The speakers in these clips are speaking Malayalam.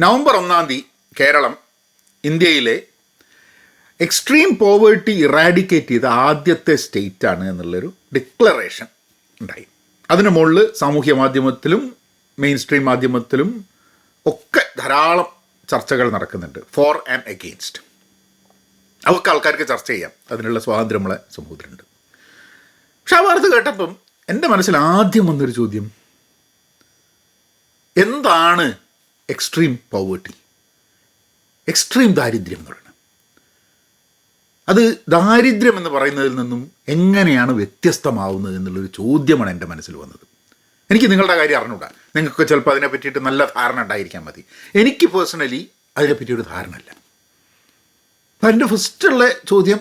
നവംബർ ഒന്നാം തീയതി കേരളം ഇന്ത്യയിലെ എക്സ്ട്രീം പോവേർട്ടി ഇറാഡിക്കേറ്റ് ചെയ്ത ആദ്യത്തെ സ്റ്റേറ്റ് ആണ് എന്നുള്ളൊരു ഡിക്ലറേഷൻ ഉണ്ടായി. അതിനു മുകളിൽ സാമൂഹ്യ മാധ്യമത്തിലും മെയിൻ സ്ട്രീം മാധ്യമത്തിലും ഒക്കെ ധാരാളം ചർച്ചകൾ നടക്കുന്നുണ്ട്. ഫോർ ആൻഡ് എഗെയിൻസ്റ്റ് അവർക്ക് ആൾക്കാർക്ക് ചർച്ച ചെയ്യാം. അതിനുള്ള സ്വാതന്ത്ര്യം നമ്മളെ സമൂഹത്തിലുണ്ട്. പക്ഷെ ആ വാർത്ത കേട്ടപ്പം എന്റെ മനസ്സിൽ ആദ്യം വന്നൊരു ചോദ്യം. എന്താണ് എക്സ്ട്രീം പവേർട്ടി എക്സ്ട്രീം ദാരിദ്ര്യം എന്ന് പറയുന്നത് അത് ദാരിദ്ര്യം എന്ന് പറയുന്നതിൽ നിന്നും എങ്ങനെയാണ് വ്യത്യസ്തമാവുന്നത് എന്നുള്ളൊരു ചോദ്യമാണ് എന്റെ മനസ്സിൽ വന്നത്. എനിക്ക് നിങ്ങളുടെ കാര്യം അറിഞ്ഞൂടാ. നിങ്ങൾക്ക് ചിലപ്പോൾ അതിനെ പറ്റിയിട്ട് നല്ല ധാരണ ഉണ്ടായിരിക്കാൻ മതി. എനിക്ക് പേഴ്സണലി അതിനെപ്പറ്റി ഒരു ധാരണ അല്ല അപ്പം എന്റെ ഫസ്റ്റുള്ള ചോദ്യം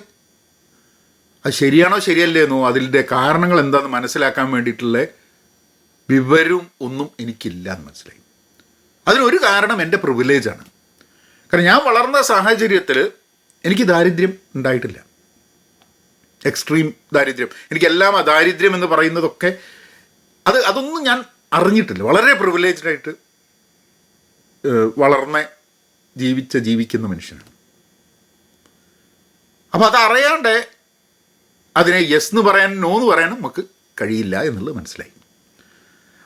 അത് ശരിയാണോ ശരിയല്ലേന്നോ അതിന്റെ കാരണങ്ങൾ എന്താണെന്ന് മനസ്സിലാക്കാൻ വേണ്ടിയിട്ടുള്ള വിവരവും ഒന്നും എനിക്കില്ല എന്ന് മനസ്സിലായി. അതിനൊരു കാരണം എന്റെ പ്രിവിലേജാണ് കാരണം ഞാൻ വളർന്ന സാഹചര്യത്തിൽ എനിക്ക് ദാരിദ്ര്യം ഉണ്ടായിട്ടില്ല. എക്സ്ട്രീം ദാരിദ്ര്യം. എനിക്കെല്ലാം ആ ദാരിദ്ര്യം എന്ന് പറയുന്നതൊക്കെ അത് അതൊന്നും ഞാൻ അറിഞ്ഞിട്ടില്ല. വളരെ ഏഹ്, വളർന്ന ജീവിച്ച ജീവിക്കുന്ന മനുഷ്യനാണ്. അപ്പോൾ അതറിയാണ്ട് അതിനെ യെസ് എന്ന് പറയാൻ നോ എന്ന് പറയാനും നമുക്ക് കഴിയില്ല എന്നുള്ളത് മനസ്സിലായി.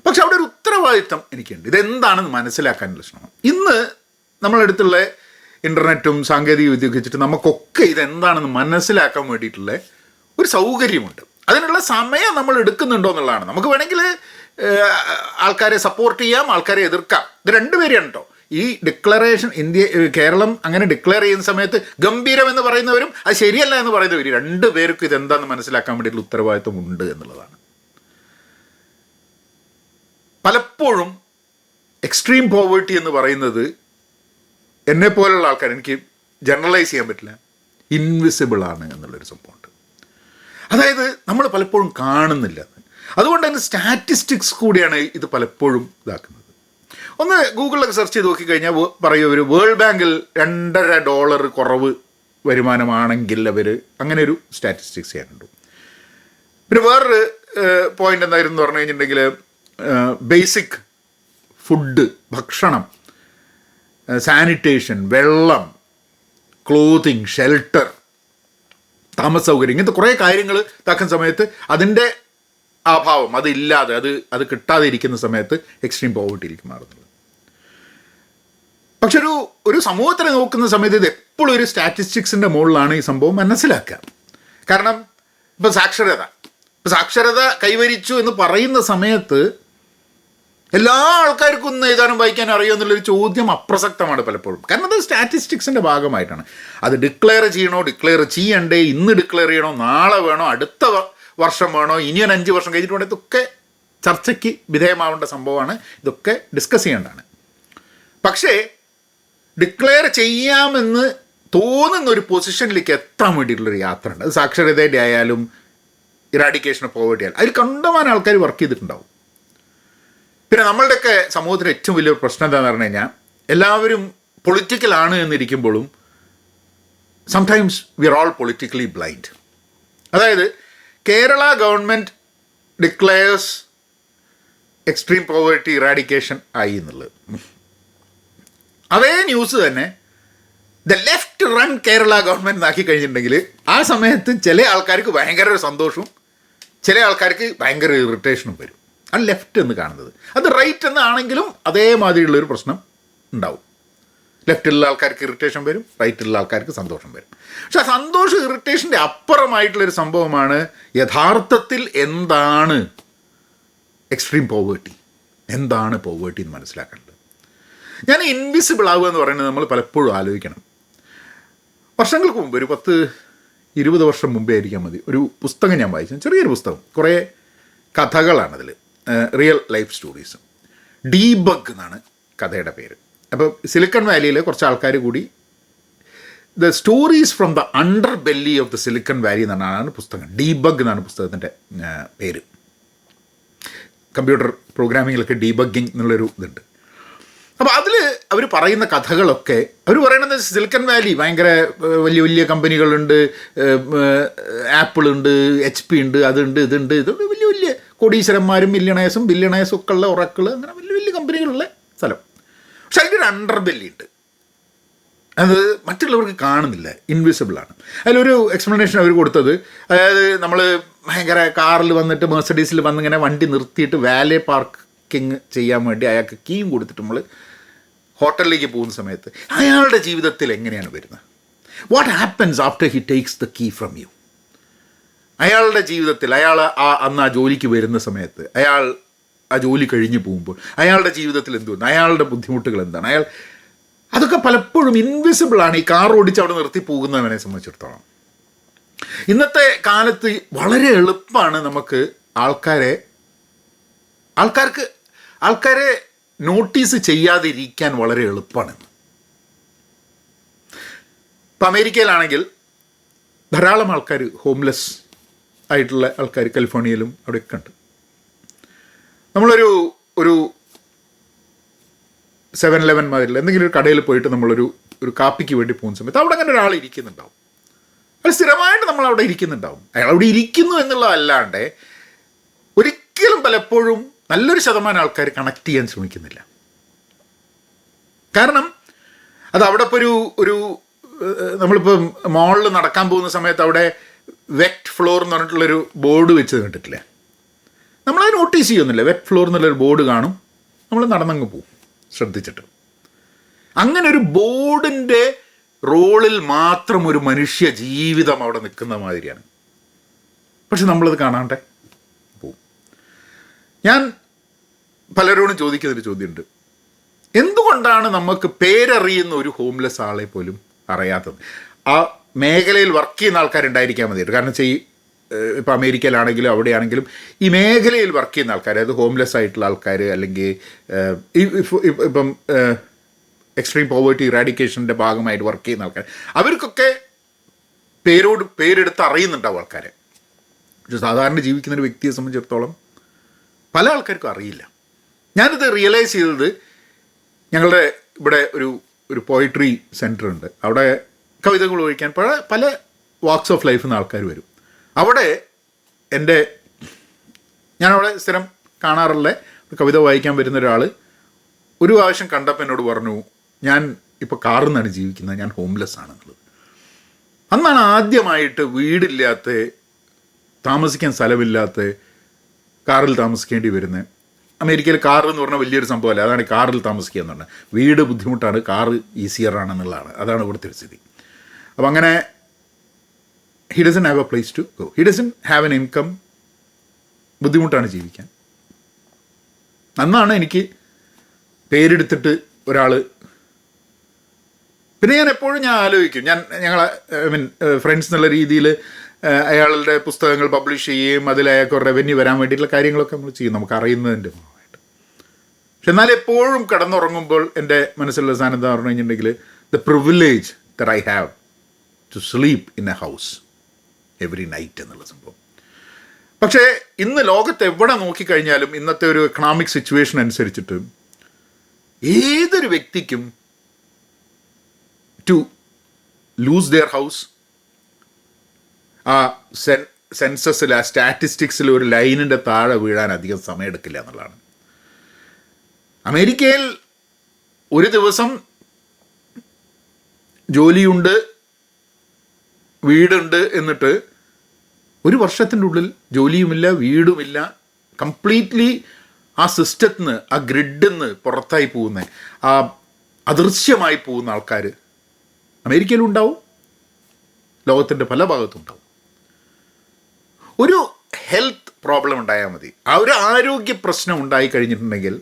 പക്ഷെ അവിടെ ഒരു ഉത്തരവാദിത്തം എനിക്കുണ്ട്. ഇതെന്താണെന്ന് മനസ്സിലാക്കാനുള്ള ശ്രമം ഇന്ന് നമ്മളടുത്തുള്ള ഇന്റർനെറ്റും സാങ്കേതിക വിദ്യ വെച്ചിട്ട് നമുക്കൊക്കെ ഇതെന്താണെന്ന് മനസ്സിലാക്കാൻ വേണ്ടിയിട്ടുള്ള ഒരു സൗകര്യമുണ്ട്. അതിനുള്ള സമയം നമ്മൾ എടുക്കുന്നുണ്ടോ എന്നുള്ളതാണ്. നമുക്ക് വേണമെങ്കിൽ ആൾക്കാരെ സപ്പോർട്ട് ചെയ്യാം ആൾക്കാരെ എതിർക്കാം. ഇത് രണ്ടുപേരെയാണ് കേട്ടോ ഈ ഡിക്ലറേഷൻ ഇന്ത്യ കേരളം അങ്ങനെ ഡിക്ലെയർ ചെയ്യുന്ന സമയത്ത് ഗംഭീരം എന്ന് പറയുന്നവരും അത് ശരിയല്ല എന്ന് പറയുന്നവരും. രണ്ടു പേർക്കും ഇതെന്താണെന്ന് മനസ്സിലാക്കാൻ വേണ്ടിയിട്ടുള്ള ഉത്തരവാദിത്വം ഉണ്ട് എന്നുള്ളതാണ്. പലപ്പോഴും എക്സ്ട്രീം പോവേർട്ടി എന്ന് പറയുന്നത് എന്നെ പോലുള്ള ആൾക്കാർ എനിക്ക് ജനറലൈസ് ചെയ്യാൻ പറ്റില്ല. ഇൻവിസിബിൾ ആണ് എന്നുള്ളൊരു സംഭവമുണ്ട്. അതായത് നമ്മൾ പലപ്പോഴും കാണുന്നില്ല. അത്. അതുകൊണ്ട് തന്നെ സ്റ്റാറ്റിസ്റ്റിക്സ് കൂടിയാണ് ഇത് പലപ്പോഴും ഇതാക്കുന്നത്. ഒന്ന് ഗൂഗിളിലൊക്കെ സെർച്ച് ചെയ്ത് നോക്കിക്കഴിഞ്ഞാൽ പറയും ഒരു വേൾഡ് ബാങ്കിൽ രണ്ടര ഡോളർ കുറവ് വരുമാനമാണെങ്കിൽ അവർ അങ്ങനെ ഒരു സ്റ്റാറ്റിസ്റ്റിക്സ് ചെയ്യാനുണ്ട് പിന്നെ വേറൊരു പോയിന്റ് എന്തായിരുന്നു പറഞ്ഞു കഴിഞ്ഞിട്ടുണ്ടെങ്കിൽ ബേസിക് ഫുഡ് ഭക്ഷണം സാനിറ്റേഷൻ വെള്ളം ക്ലോത്തിങ് ഷെൽട്ടർ താമസ സൗകര്യം ഇങ്ങനത്തെ കുറേ കാര്യങ്ങൾ താക്കുന്ന സമയത്ത് അതിന്റെ അഭാവം അതില്ലാതെ അത് അത് കിട്ടാതെ ഇരിക്കുന്ന സമയത്ത് എക്സ്ട്രീം പോവർട്ടിയിലേക്ക് മാറുന്നത്. പക്ഷെ ഒരു ഒരു സമൂഹത്തിനെ നോക്കുന്ന സമയത്ത് ഇത് എപ്പോഴും ഒരു സ്റ്റാറ്റിസ്റ്റിക്സിന്റെ മുകളിലാണ് ഈ സംഭവം മനസ്സിലാക്കുക. കാരണം ഇപ്പം സാക്ഷരത. ഇപ്പം സാക്ഷരത കൈവരിച്ചു എന്ന് പറയുന്ന സമയത്ത് എല്ലാ ആൾക്കാർക്കും ഒന്ന് എഴുതാനും വായിക്കാനും അറിയുമോ എന്നുള്ളൊരു ചോദ്യം അപ്രസക്തമാണ് പലപ്പോഴും. കാരണം അത് സ്റ്റാറ്റിസ്റ്റിക്സിന്റെ ഭാഗമായിട്ടാണ്. അത് ഡിക്ലെയർ ചെയ്യണോ ഡിക്ലെയർ ചെയ്യണ്ടേ ഇന്ന് ഡിക്ലെയർ ചെയ്യണോ നാളെ വേണോ അടുത്ത വർഷം വേണോ ഇനി ഒരു അഞ്ച് വർഷം കഴിഞ്ഞിട്ട് ഇതൊക്കെ ചർച്ചയ്ക്ക് വിധേയമാവേണ്ട സംഭവമാണ്. ഇതൊക്കെ ഡിസ്കസ് ചെയ്യേണ്ടതാണ്. പക്ഷേ ഡിക്ലെയർ ചെയ്യാമെന്ന് തോന്നുന്ന ഒരു പൊസിഷനിലേക്ക് എത്താൻ വേണ്ടിയിട്ടുള്ളൊരു യാത്ര ഉണ്ട് അത് സാക്ഷരതയുടെ ആയാലും ഇറാഡിക്കേഷൻ ഓഫ് പോവേർട്ടി ആയാലും. അതിൽ കണ്ടമാനം ആൾക്കാർ വർക്ക് ചെയ്തിട്ടുണ്ടാവും. പിന്നെ നമ്മളുടെയൊക്കെ സമൂഹത്തിൽ ഏറ്റവും വലിയൊരു പ്രശ്നം എന്താണെന്ന് പറഞ്ഞു കഴിഞ്ഞാൽ എല്ലാവരും പൊളിറ്റിക്കലാണ് എന്നിരിക്കുമ്പോഴും sometimes we are all politically blind അതായത് Kerala government declares extreme poverty eradication ആയി എന്നുള്ളത്. അതേ ന്യൂസ് തന്നെ the left run Kerala government ആക്കി കഴിഞ്ഞിട്ടുണ്ടെങ്കിൽ ആ സമയത്ത് ചില ആൾക്കാർക്ക് ഭയങ്കര ഒരു സന്തോഷവും ചില ആൾക്കാർക്ക് ഭയങ്കര ഇറിറ്റേഷനും വരും. അത് ലെഫ്റ്റ് എന്ന് കാണുന്നത്. അത് റൈറ്റ് എന്നാണെങ്കിലും അതേമാതിരിയുള്ളൊരു പ്രശ്നം ഉണ്ടാവും. ലെഫ്റ്റിലുള്ള ആൾക്കാർക്ക് ഇറിറ്റേഷൻ വരും റൈറ്റിലുള്ള ആൾക്കാർക്ക് സന്തോഷം വരും. പക്ഷെ ആ സന്തോഷം ഇറിറ്റേഷന്റെ അപ്പുറമായിട്ടുള്ളൊരു സംഭവമാണ് യഥാർത്ഥത്തിൽ എന്താണ് എക്സ്ട്രീം പോവേർട്ടി എന്താണ് പോവേർട്ടി എന്ന് മനസ്സിലാക്കേണ്ടത്. ഞാൻ ഇൻവിസിബിൾ ആവുക എന്ന് പറയുന്നത് നമ്മൾ പലപ്പോഴും ആലോചിക്കണം. വർഷങ്ങൾക്ക് മുമ്പ് ഒരു പത്ത് ഇരുപത് വർഷം മുമ്പേ ആയിരിക്കാൻ മതി. ഒരു പുസ്തകം ഞാൻ വായിച്ചു ചെറിയൊരു പുസ്തകം. കുറേ കഥകളാണതിൽ റിയൽ ലൈഫ് സ്റ്റോറീസ് ഡീബഗ് എന്നാണ് കഥയുടെ പേര്. അപ്പോൾ സിലിക്കൺ വാലിയിൽ കുറച്ച് ആൾക്കാർ കൂടി the stories from the under belly of the Silicon Valley എന്നാണ് പുസ്തകം. ഡീബഗ് എന്നാണ് പുസ്തകത്തിന്റെ പേര്. കമ്പ്യൂട്ടർ പ്രോഗ്രാമിങ്ങിലൊക്കെ ഡീബഗ്ഗിങ് എന്നുള്ളൊരു ഇതുണ്ട്. അപ്പോൾ അതിൽ അവർ പറയുന്ന കഥകളൊക്കെ അവർ പറയണത് സിലിക്കൺ വാലി ഭയങ്കര വലിയ വലിയ കമ്പനികളുണ്ട് ആപ്പിൾ ഉണ്ട് എച്ച് പി ഉണ്ട് അതുണ്ട് ഇതുണ്ട് ഇതുണ്ട് വലിയ വലിയ കോടീശ്വരന്മാരും മില്യണേഴ്സും ബില്യണേഴ്സും ഒക്കെ ഉള്ള ഉറക്കൾ അങ്ങനെ വലിയ വലിയ കമ്പനികളുള്ള സ്ഥലം. പക്ഷെ അതിന്റെ ഒരു അണ്ടർബെല്ലി ഉണ്ട്. അത് മറ്റുള്ളവർക്ക് കാണുന്നില്ല ഇൻവിസിബിളാണ് അതിലൊരു എക്സ്പ്ലനേഷൻ അവർ കൊടുത്തത് അതായത് നമ്മൾ ഭയങ്കര കാറിൽ വന്നിട്ട് മെർസഡീസിൽ വന്നിങ്ങനെ വണ്ടി നിർത്തിയിട്ട് വാലെ പാർക്കിങ് ചെയ്യാൻ വേണ്ടി അയാൾക്ക് കീയും കൊടുത്തിട്ട് നമ്മൾ ഹോട്ടലിലേക്ക് പോകുന്ന സമയത്ത് അയാളുടെ ജീവിതത്തിൽ എങ്ങനെയാണ് വരുന്നത്? What happens after he takes the key from you അയാളുടെ ജീവിതത്തിൽ അയാൾ ആ അന്ന് ആ ജോലിക്ക് വരുന്ന സമയത്ത് അയാൾ ആ ജോലി കഴിഞ്ഞു പോകുമ്പോൾ അയാളുടെ ജീവിതത്തിൽ എന്തുണ്ട് അയാളുടെ ബുദ്ധിമുട്ടുകൾ എന്താണ്? അയാൾ അതൊക്കെ പലപ്പോഴും ഇൻവിസിബിൾ ആണ്. ഈ കാർ ഓടിച്ച് അവിടെ നിർത്തി പോകുന്നവനെ സംബന്ധിച്ചിടത്തോളം. ഇന്നത്തെ കാലത്ത് വളരെ എളുപ്പമാണ് നമുക്ക് ആൾക്കാരെ ആൾക്കാർക്ക് ആൾക്കാരെ നോട്ടീസ് ചെയ്യാതിരിക്കാൻ വളരെ എളുപ്പമാണ്. ഇപ്പം അമേരിക്കയിലാണെങ്കിൽ ധാരാളം ആൾക്കാർ ഹോംലെസ് ആയിട്ടുള്ള ആൾക്കാർ കാലിഫോർണിയയിലും അവിടെയൊക്കെ ഉണ്ട്. നമ്മളൊരു ഒരു സെവൻ ഇലവൻ മാതിരില്ല എന്തെങ്കിലും ഒരു കടയിൽ പോയിട്ട് നമ്മളൊരു ഒരു കാപ്പിക്ക് വേണ്ടി പോകുന്ന സമയത്ത് അവിടെ അങ്ങനെ ഒരാൾ ഇരിക്കുന്നുണ്ടാവും. അത് സ്ഥിരമായിട്ട് നമ്മൾ അവിടെ ഇരിക്കുന്നുണ്ടാവും. അയാൾ അവിടെ ഇരിക്കുന്നു എന്നുള്ളതല്ലാണ്ട് ഒരിക്കലും പലപ്പോഴും നല്ലൊരു ശതമാനം ആൾക്കാർ കണക്ട് ചെയ്യാൻ ശ്രമിക്കുന്നില്ല. കാരണം അത് അവിടെ ഇപ്പോൾ ഒരു ഒരു നമ്മളിപ്പം മോളിൽ നടക്കാൻ പോകുന്ന സമയത്ത് അവിടെ വെറ്റ് ഫ്ലോർ എന്ന് പറഞ്ഞിട്ടുള്ളൊരു ബോർഡ് വെച്ച് കണ്ടിട്ടില്ലേ? അത് നോട്ടീസ് ചെയ്യുന്നില്ല. വെറ്റ് ഫ്ലോർ എന്നുള്ളൊരു ബോർഡ് കാണും. നമ്മൾ നടന്നങ്ങ് പോവും. ശ്രദ്ധിച്ചിട്ട്. അങ്ങനെ ഒരു ബോർഡിന്റെ റോളിൽ മാത്രം ഒരു മനുഷ്യ ജീവിതം അവിടെ നിൽക്കുന്ന മാതിരിയാണ്. പക്ഷെ നമ്മളത് കാണാണ്ടേ? പോവും. ഞാൻ പലരോടും ചോദിക്കുന്നൊരു ചോദ്യമുണ്ട്. എന്തുകൊണ്ടാണ് നമുക്ക് പേരറിയുന്ന ഒരു ഹോംലെസ് ആളെ പോലും അറിയാത്തത്? ആ മേഖലയിൽ വർക്ക് ചെയ്യുന്ന ആൾക്കാരുണ്ടായിരിക്കാൻ മതിയായിട്ട് കാരണം വെച്ചാൽ ഈ ഏഹ്, അമേരിക്കയിലാണെങ്കിലും അവിടെയാണെങ്കിലും ഈ മേഖലയിൽ വർക്ക് ചെയ്യുന്ന ആൾക്കാർ അതായത് ഹോംലെസ് ആയിട്ടുള്ള ആൾക്കാർ അല്ലെങ്കിൽ ഇപ്പ- എക്സ്ട്രീം പോവേർട്ടി ഇറാഡിക്കേഷന്റെ ഭാഗമായിട്ട് വർക്ക് ചെയ്യുന്ന ആൾക്കാർ അവർക്കൊക്കെ പേരോട് പേരെടുത്ത് അറിയുന്നുണ്ടാവും ആൾക്കാരെ. പക്ഷെ സാധാരണ ജീവിക്കുന്ന ഒരു വ്യക്തിയെ സംബന്ധിച്ചിടത്തോളം പല ആൾക്കാർക്കും അറിയില്ല. ഞാനിത് റിയലൈസ് ചെയ്തത് ഞങ്ങളുടെ ഇവിടെ ഒരു ഒരു പോയിട്രി സെന്റർ ഉണ്ട്. അവിടെ കവിതകൾ ഒഴിക്കാൻ പല പല വാക്സ് ഓഫ് ലൈഫിൽ നിന്ന് ആൾക്കാർ വരും. അവിടെ എന്റെ ഞാനവിടെ സ്ഥിരം കാണാറുള്ള കവിത വായിക്കാൻ വരുന്ന ഒരാൾ ഒരു പ്രാവശ്യം കണ്ടപ്പോൾ എന്നോട് പറഞ്ഞു ഞാൻ ഇപ്പോൾ കാറിൽ നിന്നാണ് ജീവിക്കുന്നത് ഞാൻ ഹോംലെസ് ആണെന്നുള്ളത്. അന്നാണ് ആദ്യമായിട്ട് വീടില്ലാത്ത താമസിക്കാൻ സ്ഥലമില്ലാത്ത കാറിൽ താമസിക്കേണ്ടി വരുന്നത്. അമേരിക്കയിൽ കാർ എന്ന് പറഞ്ഞാൽ വലിയൊരു സംഭവമല്ല? അതാണ് കാറിൽ താമസിക്കുക എന്ന് പറഞ്ഞാൽ വീട് ബുദ്ധിമുട്ടാണ് കാറ് ഈസിയർ ആണെന്നുള്ളതാണ്. അതാണ് ഇവിടുത്തെ സ്ഥിതി. അപ്പം അങ്ങനെ he doesn't have a place to go he doesn't have an income ബുദ്ധിമുട്ടാണ് ജീവിക്കാൻ. അന്നാണ് എനിക്ക് പേരെടുത്തിട്ട് ഒരാൾ പിന്നെ ഞാൻ എപ്പോഴും ഞാൻ ആലോചിക്കും. ഞാൻ ഞങ്ങൾ ഐ മീൻ ഫ്രണ്ട്സ് എന്നുള്ള രീതിയിൽ അയാളുടെ പുസ്തകങ്ങൾ പബ്ലിഷ് ചെയ്യുകയും അതിൽ അയാൾക്ക് റവന്യൂ വരാൻ വേണ്ടിയിട്ടുള്ള കാര്യങ്ങളൊക്കെ നമ്മൾ ചെയ്യും. നമുക്ക് അറിയുന്നതിന്റെ ഭാഗമായിട്ട്. പക്ഷെ എന്നാൽ എപ്പോഴും കടന്നുറങ്ങുമ്പോൾ എന്റെ മനസ്സിലുള്ള സാധനം എന്താ പറഞ്ഞു കഴിഞ്ഞിട്ടുണ്ടെങ്കിൽ the privilege that I have to sleep in a house every night എന്നുള്ള സംഭവം. പക്ഷേ ഇന്ന് ലോകത്ത് എവിടെ നോക്കിക്കഴിഞ്ഞാലും ഇന്നത്തെ ഒരു എക്കണോമിക് സിറ്റുവേഷൻ അനുസരിച്ചിട്ട് ഏതൊരു വ്യക്തിക്കും ടു ലൂസ് ദെയർ ഹൗസ് ആ സെൻ സെൻസസിൽ ആ സ്റ്റാറ്റിസ്റ്റിക്സിൽ ഒരു ലൈനിന്റെ താഴെ വീഴാൻ അധികം സമയമെടുക്കില്ല എന്നുള്ളതാണ്. അമേരിക്കയിൽ ഒരു ദിവസം ജോലിയുണ്ട് വീടുണ്ട് എന്നിട്ട് ഒരു വർഷത്തിന്റെ ഉള്ളിൽ ജോലിയുമില്ല വീടുമില്ല. കംപ്ലീറ്റ്ലി ആ സിസ്റ്റത്തിൽ നിന്ന് ആ ഗ്രിഡിൽ നിന്ന് പുറത്തായി പോകുന്ന ആ അദൃശ്യമായി പോകുന്ന ആൾക്കാർ അമേരിക്കയിലും ഉണ്ടാവും ലോകത്തിന്റെ പല ഭാഗത്തും ഉണ്ടാവും ഒരു ഹെൽത്ത് പ്രോബ്ലം ഉണ്ടായാൽ മതി. ആ ഒരു ആരോഗ്യ പ്രശ്നം ഉണ്ടായി കഴിഞ്ഞിട്ടുണ്ടെങ്കിൽ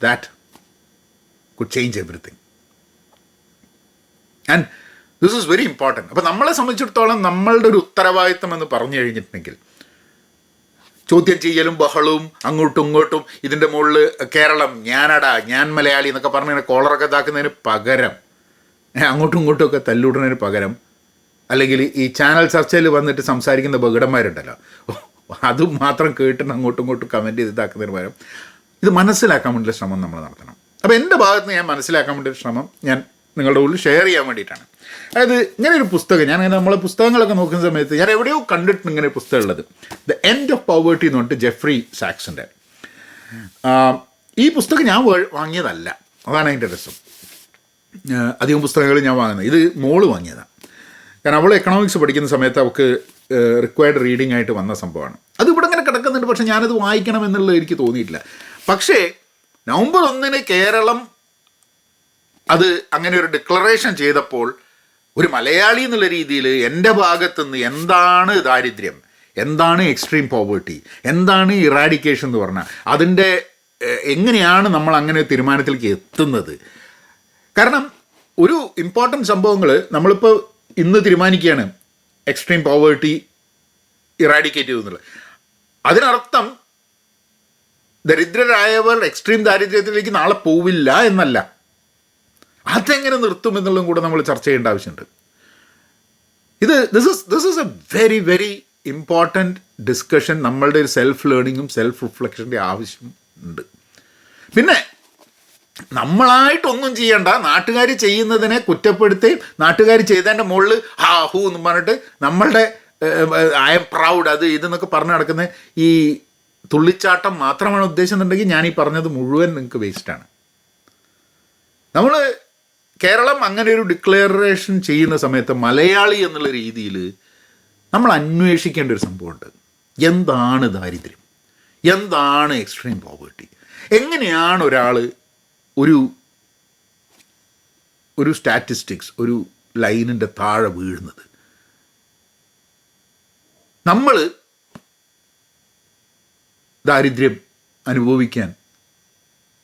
that could change everything and this is very important അപ്പോൾ നമ്മളെ സംബന്ധിച്ചിടത്തോളം നമ്മളുടെ ഒരു ഉത്തരവാദിത്തം എന്ന് പറഞ്ഞു കഴിഞ്ഞിട്ടുണ്ടെങ്കിൽ ചോദ്യം ചെയ്യലും ബഹളവും അങ്ങോട്ടും ഇങ്ങോട്ടും ഇതിന്റെ മുകളിൽ കേരളം ഞാനടാ ഞാൻ മലയാളി എന്നൊക്കെ പറഞ്ഞ് കോളറൊക്കെ ഇതാക്കുന്നതിന് പകരം അങ്ങോട്ടും ഇങ്ങോട്ടും ഒക്കെ തല്ലുവിടുന്നതിന് പകരം അല്ലെങ്കിൽ ഈ ചാനൽ ചർച്ചയിൽ വന്നിട്ട് സംസാരിക്കുന്ന ബഗടന്മാരുണ്ടല്ലോ അതും മാത്രം കേട്ടിട്ട് അങ്ങോട്ടും ഇങ്ങോട്ടും കമന്റ് ചെയ്ത് ഇതാക്കുന്നതിന് പകരം ഇത് മനസ്സിലാക്കാൻ വേണ്ടിയുള്ള ശ്രമം നമ്മൾ നടത്തണം. അപ്പോൾ എന്റെ ഭാഗത്ത് ഞാൻ മനസ്സിലാക്കാൻ വേണ്ടി ഒരു ശ്രമം ഞാൻ നിങ്ങളുടെ ഉള്ളിൽ ഷെയർ ചെയ്യാൻ വേണ്ടിയിട്ടാണ്. അതായത് ഇങ്ങനെ ഒരു പുസ്തകം ഞാൻ അങ്ങനെ നമ്മളെ പുസ്തകങ്ങളൊക്കെ നോക്കുന്ന സമയത്ത് ഞാൻ എവിടെയോ കണ്ടിട്ടുണ്ട് ഇങ്ങനെ പുസ്തകം ഉള്ളത് ദ എൻഡ് ഓഫ് പവേർട്ടി എന്ന് പറഞ്ഞിട്ട് ജെഫ്രി സാക്സിന്റെ ഈ പുസ്തകം ഞാൻ വാങ്ങിയതല്ല. അതാണ് അതിന്റെ രസം. അധികം പുസ്തകങ്ങൾ ഞാൻ വാങ്ങുന്നത്. ഇത് മോൾ വാങ്ങിയതാണ് കാരണം അവൾ എക്കണോമിക്സ് പഠിക്കുന്ന സമയത്ത് അവൾക്ക് റിക്വയർഡ് റീഡിംഗ് ആയിട്ട് വന്ന സംഭവമാണ്. അത് ഇവിടെ ഇങ്ങനെ കിടക്കുന്നുണ്ട് പക്ഷേ ഞാനത് വായിക്കണം എന്നുള്ളത് എനിക്ക് തോന്നിയിട്ടില്ല. പക്ഷേ നവംബർ ഒന്നിന് കേരളം അത് അങ്ങനെ ഒരു ഡിക്ലറേഷൻ ചെയ്തപ്പോൾ ഒരു മലയാളി എന്നുള്ള രീതിയിൽ എന്റെ ഭാഗത്തുനിന്ന് എന്താണ് ദാരിദ്ര്യം എന്താണ് എക്സ്ട്രീം പോവേർട്ടി എന്താണ് ഇറാഡിക്കേഷൻ എന്ന് പറഞ്ഞാൽ അതിന്റെ എങ്ങനെയാണ് നമ്മൾ അങ്ങനെ തീരുമാനത്തിലേക്ക് എത്തുന്നത്? കാരണം ഒരു ഇമ്പോർട്ടന്റ് സംഭവങ്ങൾ നമ്മളിപ്പോൾ ഇന്ന് തീരുമാനിക്കുകയാണ് എക്സ്ട്രീം പോവേർട്ടി ഇറാഡിക്കേറ്റ് ചെയ്യുന്നുള്ളത് അതിനർത്ഥം ദരിദ്രരായവർ എക്സ്ട്രീം ദാരിദ്ര്യത്തിലേക്ക് നാളെ പോവില്ല എന്നല്ല. അതെങ്ങനെ നിർത്തും എന്നുള്ളതും കൂടെ നമ്മൾ ചർച്ച ചെയ്യേണ്ട ആവശ്യമുണ്ട്. ഇത് this is this is a very very important discussion നമ്മളുടെ ഒരു സെൽഫ് ലേണിങ്ങും സെൽഫ് റിഫ്ലക്ഷന്റെ ആവശ്യം ഉണ്ട്. പിന്നെ നമ്മളായിട്ടൊന്നും ചെയ്യണ്ട. നാട്ടുകാർ ചെയ്യുന്നതിനെ കുറ്റപ്പെടുത്തി നാട്ടുകാർ ചെയ്തതിന്റെ മുകളിൽ ഹാ ഹൂ എന്ന് പറഞ്ഞിട്ട് നമ്മളുടെ ഐ എം പ്രൗഡ് അത് ഇതെന്നൊക്കെ പറഞ്ഞു നടക്കുന്ന ഈ തുള്ളിച്ചാട്ടം മാത്രമാണ് ഉദ്ദേശം എന്നുണ്ടെങ്കിൽ ഞാൻ ഈ പറഞ്ഞത് മുഴുവൻ നിങ്ങൾക്ക് വേസ്റ്റാണ് നമ്മൾ കേരളം അങ്ങനെ ഒരു ഡിക്ലറേഷൻ ചെയ്യുന്ന സമയത്ത് മലയാളി എന്നുള്ള രീതിയിൽ നമ്മൾ അന്വേഷിക്കേണ്ട ഒരു സംഭവമുണ്ട്. എന്താണ് ദാരിദ്ര്യം? എന്താണ് എക്സ്ട്രീം പോവേർട്ടി എങ്ങനെയാണ് ഒരാൾ ഒരു ഒരു സ്റ്റാറ്റിസ്റ്റിക്സ് ഒരു ലൈനിന്റെ താഴെ വീഴുന്നത്? നമ്മൾ ദാരിദ്ര്യം അനുഭവിക്കാൻ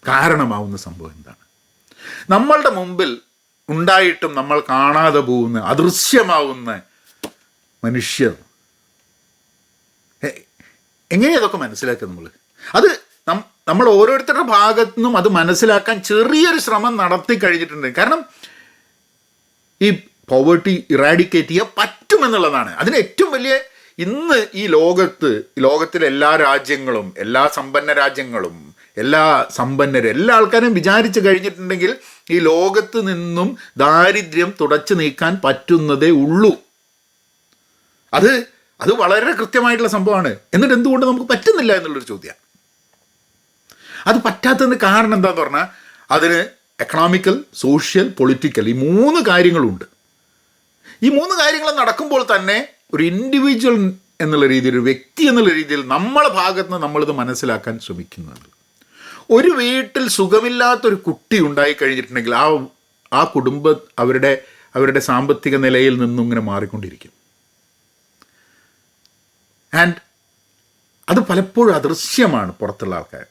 കാരണമാവുന്ന സംഭവം എന്താണ്? നമ്മളുടെ മുമ്പിൽ ഉണ്ടായിട്ടും നമ്മൾ കാണാതെ പോകുന്ന അദൃശ്യമാവുന്ന മനുഷ്യർ. എങ്ങനെയാണ് എങ്ങനെയാ അതൊക്കെ മനസ്സിലാക്കുക നമ്മൾ അത് നമ്മൾ ഓരോരുത്തരുടെ ഭാഗത്തു നിന്നും അത് മനസ്സിലാക്കാൻ ചെറിയൊരു ശ്രമം നടത്തി കഴിഞ്ഞിട്ടുണ്ട്. കാരണം ഈ പോവേർട്ടി ഇറാഡിക്കേറ്റ് ചെയ്യാൻ പറ്റുമെന്നുള്ളതാണ്. അതിന് ഏറ്റവും വലിയ ഇന്ന് ഈ ലോകത്ത് ലോകത്തിലെ എല്ലാ രാജ്യങ്ങളും എല്ലാ സമ്പന്ന രാജ്യങ്ങളും എല്ലാ സമ്പന്നരും എല്ലാ ആൾക്കാരും വിചാരിച്ചു കഴിഞ്ഞിട്ടുണ്ടെങ്കിൽ ഈ ലോകത്ത് നിന്നും ദാരിദ്ര്യം തുടച്ചു നീക്കാൻ പറ്റുന്നതേ ഉള്ളൂ. അത് അത് വളരെ കൃത്യമായിട്ടുള്ള സംഭവമാണ്. എന്നിട്ട് എന്തുകൊണ്ട് നമുക്ക് പറ്റുന്നില്ല എന്നുള്ളൊരു ചോദ്യമാണ് അത് പറ്റാത്തതിന് കാരണം എന്താന്ന് പറഞ്ഞാൽ അതിന് എക്കണോമിക്കൽ സോഷ്യൽ പൊളിറ്റിക്കൽ ഈ മൂന്ന് കാര്യങ്ങളുണ്ട്. ഈ മൂന്ന് കാര്യങ്ങൾ നടക്കുമ്പോൾ തന്നെ ഒരു ഇൻഡിവിജ്വൽ എന്നുള്ള രീതിയിൽ ഒരു വ്യക്തി എന്നുള്ള രീതിയിൽ നമ്മളെ ഭാഗത്ത് നിന്ന് നമ്മളിത് മനസ്സിലാക്കാൻ ശ്രമിക്കുന്നുണ്ട്. ഒരു വീട്ടിൽ സുഖമില്ലാത്തൊരു കുട്ടി ഉണ്ടായി കഴിഞ്ഞിട്ടുണ്ടെങ്കിൽ ആ ആ കുടുംബ അവരുടെ അവരുടെ സാമ്പത്തിക നിലയിൽ നിന്നും ഇങ്ങനെ മാറിക്കൊണ്ടിരിക്കും. ആൻഡ് അത് പലപ്പോഴും അദൃശ്യമാണ് പുറത്തുള്ള ആൾക്കാർ.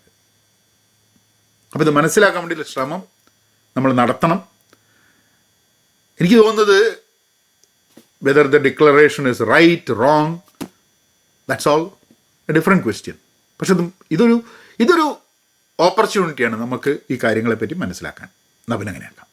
അപ്പോൾ ഇത് മനസ്സിലാക്കാൻ വേണ്ടിയുള്ള ശ്രമം നമ്മൾ നടത്തണം. എനിക്ക് തോന്നുന്നത് whether the declaration is right wrong that's all a different question പക്ഷെ ഇത് ഇതൊരു ഇതൊരു ഓപ്പർച്യൂണിറ്റിയാണ് നമുക്ക് ഈ കാര്യങ്ങളെപ്പറ്റി മനസ്സിലാക്കാൻ. നവനങ്ങനെയാക്കാം